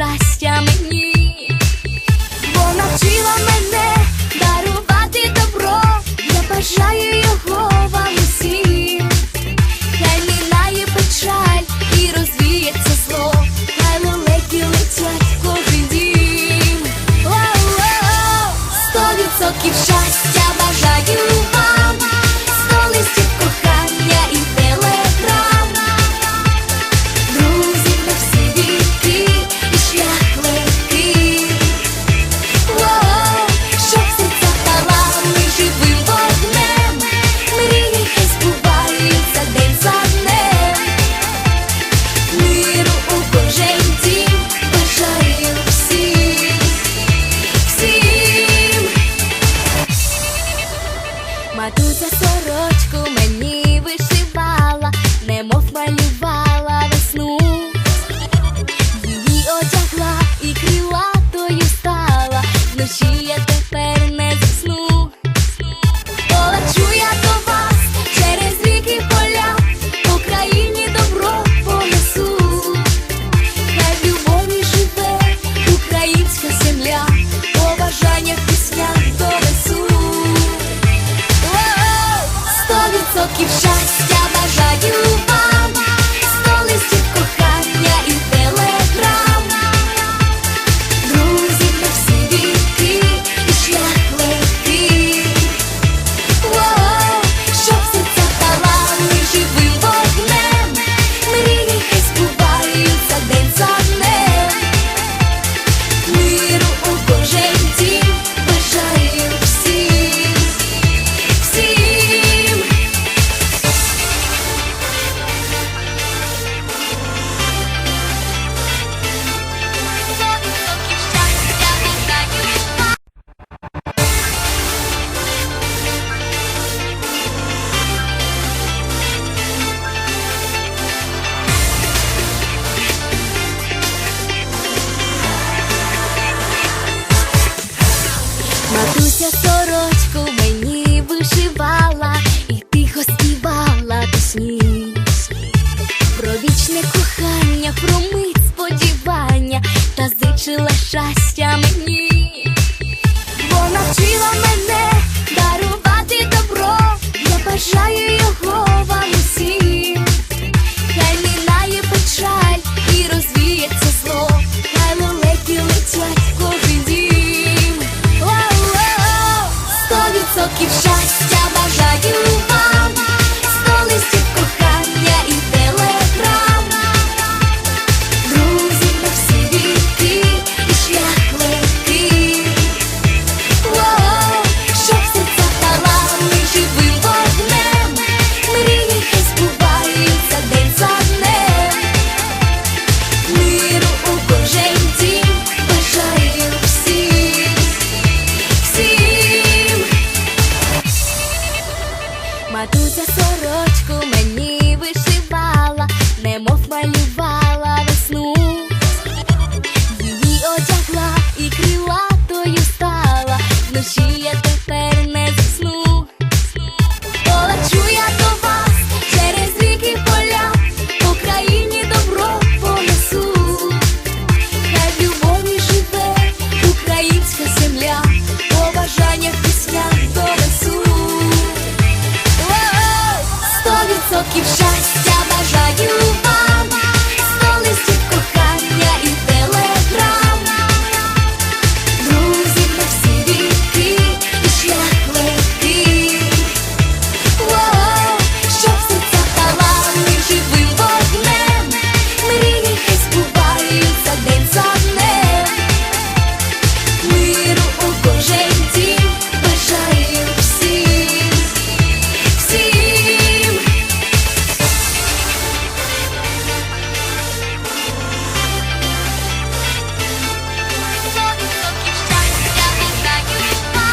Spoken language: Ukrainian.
щастя мені, бо навчила мене дарувати добро, я бажаю його вам усім, хай минає печаль і розвіється зло, хай лелеки летять в кожен дім. Сто відсотків щастя бажаю вам. щастя мені, вона вчила мене дарувати добро, я бажаю його вам усім, хай мінає печаль і розвіється зло, хай лелеки летять в кожен дім. Сто відсотків щастя бажаю вам.